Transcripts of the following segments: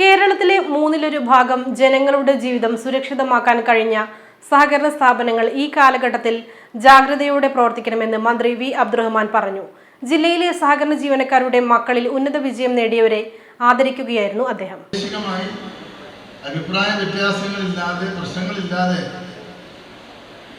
കേരളത്തിലെ മൂന്നിലൊരു ഭാഗം ജനങ്ങളുടെ ജീവിതം സുരക്ഷിതമാക്കാൻ കഴിഞ്ഞ സഹകരണ സ്ഥാപനങ്ങൾ ഈ കാലഘട്ടത്തിൽ ജാഗ്രതയോടെ പ്രവർത്തിക്കണമെന്ന് മന്ത്രി വി അബ്ദുറഹ്മാൻ പറഞ്ഞു. ജില്ലയിലെ സഹകരണ ജീവനക്കാരുടെ മക്കളിൽ ഉന്നത വിജയം നേടിയവരെ ആദരിക്കുകയായിരുന്നു അദ്ദേഹം. അഭിപ്രായ വ്യത്യാസങ്ങളില്ലാതെ പ്രശ്നങ്ങളില്ലാതെ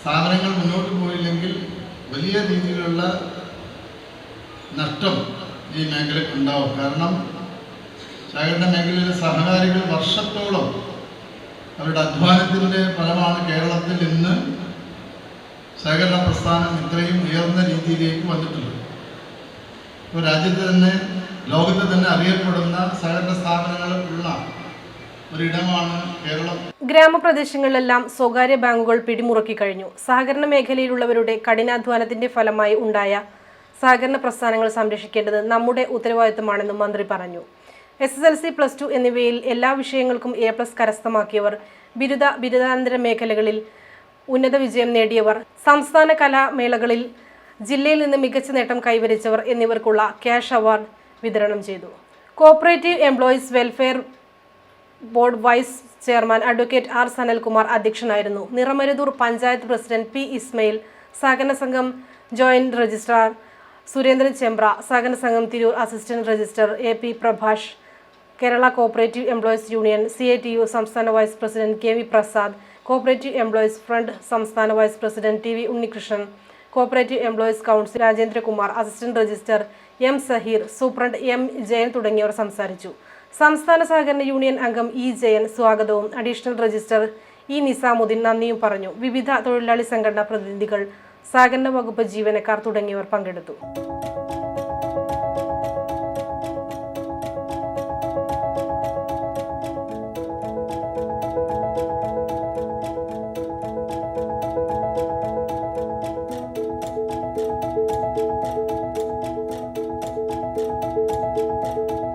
സ്ഥാപനങ്ങൾ മുന്നോട്ട് പോയില്ലെങ്കിൽ വലിയ രീതിയിലുള്ള നഷ്ടം ഈ മേഖലയ്ക്ക് ഉണ്ടാവും. കാരണം സഹകരണ മേഖലയിലെ സഹകാരികൾ വർഷത്തോളം അവരുടെ അധ്വാനത്തിന്റെ ഫലമാണ് കേരളത്തിൽ ഇന്ന് സഹകരണ പ്രസ്ഥാനം ഇത്രയും ഉയർന്ന രീതിയിലേക്ക് വന്നിട്ടുള്ളത്. ഇപ്പോൾ രാജ്യത്ത് തന്നെ ലോകത്ത് തന്നെ അറിയപ്പെടുന്ന സഹകരണ സ്ഥാപനങ്ങൾ ഉള്ള കേരളം. ഗ്രാമപ്രദേശങ്ങളിലെല്ലാം സ്വകാര്യ ബാങ്കുകൾ പിടിമുറുക്കി കഴിഞ്ഞു. സഹകരണ മേഖലയിലുള്ളവരുടെ കഠിനാധ്വാനത്തിന്റെ ഫലമായി ഉണ്ടായ സഹകരണ പ്രസ്ഥാനങ്ങൾ സംരക്ഷിക്കേണ്ടത് നമ്മുടെ ഉത്തരവാദിത്തമാണെന്നും മന്ത്രി പറഞ്ഞു. S S L C plus two എന്നിവയിൽ എല്ലാ വിഷയങ്ങൾക്കും എ പ്ലസ് കരസ്ഥമാക്കിയവർ ബിരുദ ബിരുദാനന്തര മേഖലകളിൽ ഉന്നത വിജയം നേടിയവർ സംസ്ഥാന കലാമേളകളിൽ ജില്ലയിൽ നിന്ന് മികച്ച നേട്ടം കൈവരിച്ചവർ എന്നിവർക്കുള്ള ക്യാഷ് അവാർഡ് വിതരണം ചെയ്തു. Cooperative employees welfare board vice chairman advocate R Sanalkumar അധ്യക്ഷനായിരുന്നു. നിറമരുതൂർ പഞ്ചായത്ത് പ്രസിഡന്റ് പി ഇസ്മയിൽ സഹകരണ സംഘം ജോയിന്റ് രജിസ്ട്രാർ സുരേന്ദ്രൻ ചെമ്പ്ര സഹകരണ സംഘം Tirur assistant registrar A P Prabhash Kerala cooperative employees union C I T U സംസ്ഥാന vice president K V Prasad cooperative employees front സംസ്ഥാന vice president T V Unnikrishnan cooperative employees council Rajendrakumar assistant register M Saheer superintendent M Jayan തുടങ്ങിയവർ സംസാരിച്ചു. സംസ്ഥാന സഹകരണ union അംഗം E Jayan സ്വാഗതവും. Additional register E Nizamuddin നന്ദിയും പറഞ്ഞു. വിവിധ തൊഴിലാളി സംഘടനാ പ്രതിനിധികൾ സഹകരണ വകുപ്പ് ജീവനക്കാർ തുടങ്ങിയവർ പങ്കെടുത്തു.